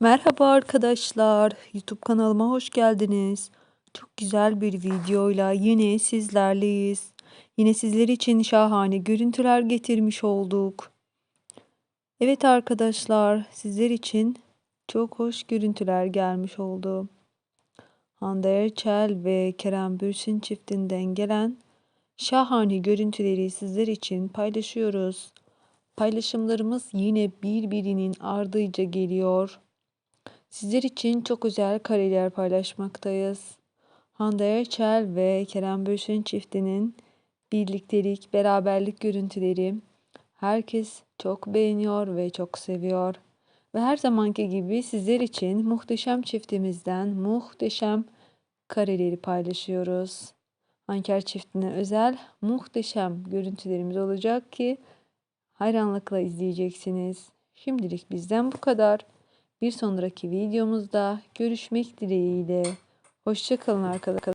Merhaba arkadaşlar. YouTube kanalıma hoş geldiniz. Çok güzel bir videoyla yine sizlerleyiz. Yine sizler için şahane görüntüler getirmiş olduk. Evet arkadaşlar, sizler için çok hoş görüntüler gelmiş oldu. Hande Erçel ve Kerem Bürsin çiftinden gelen şahane görüntüleri sizler için paylaşıyoruz. Paylaşımlarımız yine birbirinin ardıyla geliyor. Sizler için çok özel kareler paylaşmaktayız. Hande Erçel ve Kerem Bürsin çiftinin birliktelik, beraberlik görüntüleri herkes çok beğeniyor ve çok seviyor. Ve her zamanki gibi sizler için muhteşem çiftimizden muhteşem kareleri paylaşıyoruz. Anker çiftine özel muhteşem görüntülerimiz olacak ki hayranlıkla izleyeceksiniz. Şimdilik bizden bu kadar. Bir sonraki videomuzda görüşmek dileğiyle. Hoşçakalın arkadaşlar.